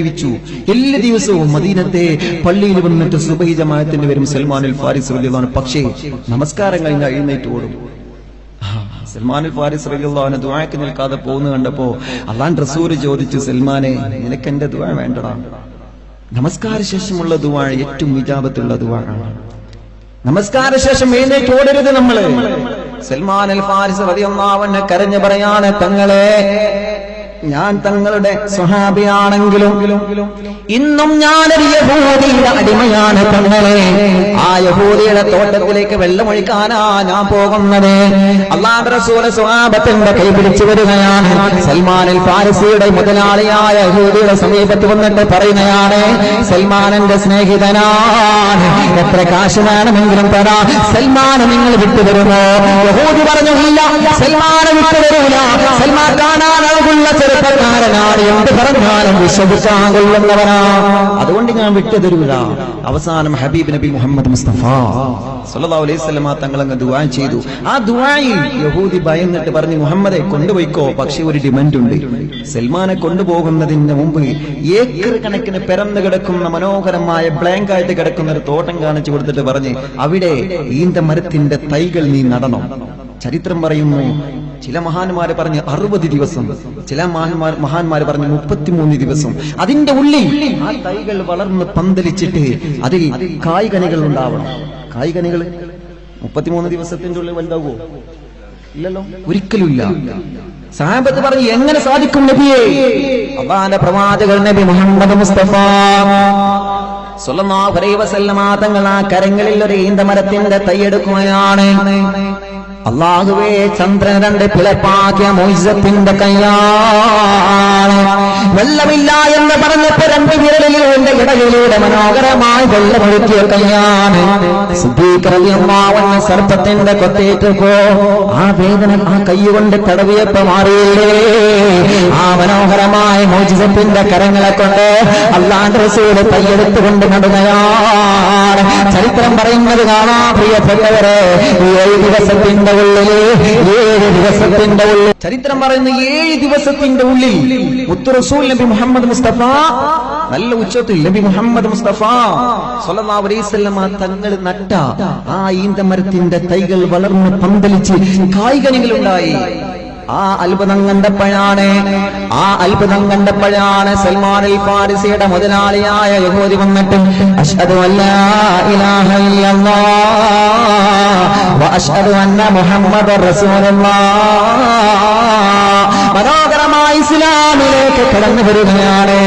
ജീവിച്ചു. എല്ലാ ദിവസവും മദീനത്തെ പള്ളിയിൽ വന്നിട്ട് സുബഹി ജമാഅത്തിന് വരും സൽമാനുൽ ഫാരിസ് അൻഹു. പക്ഷേ നമസ്കാരം കഴിഞ്ഞ എഴുന്നേറ്റ് ഓടും. സൽമാനുൽ ഫാരിസ് റളിയല്ലാഹു ദുആക്ക് നിൽക്കാതെ പോകുന്നു കണ്ടപ്പോ അള്ളാൻ റസൂര് ചോദിച്ചു സൽമാനെ നിനക്ക് എന്റെ ദുആ വേണ്ടടാ. നമസ്കാര ശേഷമുള്ള ദുആ ഏറ്റവും വിജാപത്തുള്ള ദുവാ നമസ്കാര ശേഷം എഴുന്നേറ്റ് ഓടരുത് നമ്മൾ. സൽമാൻ ഫാരിസ് റളിയല്ലാഹു കരഞ്ഞു പറയാണ് തങ്ങളെ ഞാൻ തങ്ങളുടെ സ്വഹാബിയാണെങ്കിലും ഇന്നും ഞാനൊരു യഹൂദിയുടെ അടിമയാണ് തങ്ങളെ. ആ യഹൂദിയുടെ തോട്ടത്തിലേക്ക് വെള്ളമൊഴിക്കാനാ ഞാൻ പോകുന്നത്. അള്ളാഹ് റസൂല സ്വഹാബത്തിന്റെ കൈ പിടിച്ചു വരികയാണ്. സൽമാനിൽ പാരസിയുടെ മുതലാളിയായ യഹൂദിയുടെ സമീപത്ത് വന്നിട്ട് പറയുകയാണ് സൽമാനന്റെ സ്നേഹിതനാണ്. എത്ര കാശ് വേണമെങ്കിലും തരാ. സൽമാൻ നിങ്ങൾ വിട്ടുതരുമോ? യഹൂദി പറഞ്ഞു ഇല്ല സൽമാനെ വിട്ടുതരൂല. സൽമാൻ കാണാൻ അഴകുള്ള ചെറുപ്പക്കാരനാണ് എന്ത് പറഞ്ഞാലും വിശ്വസിക്കാൻ കൊള്ളുന്നവനാ. അതുകൊണ്ട് ഞാൻ വിട്ടുതരൂല. അവസാനം ഹബീബ് നബി മുഹമ്മദ് മുസ്തഫ സല്ലല്ലാഹു അലൈഹി വസല്ലമ തങ്ങൾ അങ്ങ് ദുആ ചെയ്തു. ആ ദുആയിൽ യഹൂദി ഭയന്നിട്ട് പറഞ്ഞു മുഹമ്മദെ കൊണ്ടുപോയിക്കോ. പക്ഷെ ഒരു ഡിമാൻഡ് ഉണ്ട്. സൽമാനെ കൊണ്ടുപോകുന്നതിന് മുമ്പ് ഏക്കർ കണക്കിന് പിറന്നു കിടക്കുന്ന മനോഹരമായ ബ്ലാങ്ക് ആയിട്ട് കിടക്കുന്ന ഒരു തോട്ടം കാണിച്ചു കൊടുത്തിട്ട് പറഞ്ഞ് അവിടെ ഈന്ത മരത്തിന്റെ തൈകൾ നീ നടണം. ചരിത്രം പറയുന്നു ചില മഹാന്മാര് പറഞ്ഞ് അറുപത് ദിവസം ചില മഹാന്മാർ മഹാന്മാര് പറഞ്ഞ് മുപ്പത്തിമൂന്ന് ദിവസം. അതിന്റെ ഉള്ളിൽ ആ തൈകൾ വളർന്ന് പന്തലിച്ചിട്ട് അതിൽ കായ്കനികൾ ഉണ്ടാവണം. കായ്കനികൾ മുപ്പത്തിമൂന്ന് ദിവസത്തിന്റെ ഉള്ളിൽ വലുതാവോ? ഇല്ലല്ലോ. ഒരിക്കലുമില്ല. സാഹബത്ത് പറഞ്ഞു എങ്ങനെ സാധിക്കും നബിയെ? അള്ളാന്റെ പ്രവാചകർ നബി മുഹമ്മദ് മുസ്തഫ. സ്വലമാ അലൈഹി വസല്ലമ തങ്ങൾ ആ കരങ്ങളിൽ ഒരു ഈന്തമരത്തിന്റെ തൈയെടുക്കുകയാണ് അള്ളാഹുവേ ചന്ദ്രൻ രണ്ട് പിളപ്പാക്കിയ മൊയ്സത്തിന്റെ കയ്യാണ് വെള്ളമില്ല എന്ന് പറഞ്ഞപ്പോ രണ്ട് വിരലിലൂടെ ഇടയിലൂടെ മനോഹരമായി വെള്ളമൊഴുക്കിയ കൈയാണ്. സിദ്ധീകരമാവുന്ന സർപ്പത്തിന്റെ കൊത്തേറ്റപ്പോ ആ വേദന ആ കൈകൊണ്ട് തടവിയപ്പോ മാറിയില്ലേ? ആ മനോഹരമായ മോചിതത്തിന്റെ കരങ്ങളെ കൊണ്ട് അള്ളാന്റെ റസൂൽ തയ്യെടുത്തുകൊണ്ട് നടുകയാണ് ചരിത്രം പറയുന്നത് കാണാ പ്രിയപ്പെട്ടവരെ. ഏഴ് ദിവസത്തിന്റെ ഉള്ളിൽ ഏഴ് ദിവസത്തിന്റെ ഉള്ളിൽ. ചരിത്രം പറയുന്ന ഏഴ് ദിവസത്തിന്റെ ഉള്ളിൽ മുത്തു റസൂൽ നബി മുഹമ്മദ് മുസ്തഫ നല്ല ഉച്ചത്തിൽ നബി മുഹമ്മദ് മുസ്തഫ സല്ലല്ലാഹു അലൈഹി തങ്ങൾ നട്ട ആ ഈന്തമരത്തിന്റെ തൈകൾ വളർന്ന് പന്തലിച്ച് കായികനികളുണ്ടായി. ആ അത്ഭുതം കണ്ടപ്പോഴാണ് ആ അത്ഭുതം കണ്ടപ്പോഴാണ് സൽമാൻ അൽ ഫാരിസിയുടെ മുതലാളിയായ യഹൂദി വന്നിട്ട് അഷ്ഹദു അല്ലാ ഇല്ലല്ലാഹ് അന്ന മുഹമ്മദർ റസൂലുള്ളാഹ് കടന്നു വരികയാണ്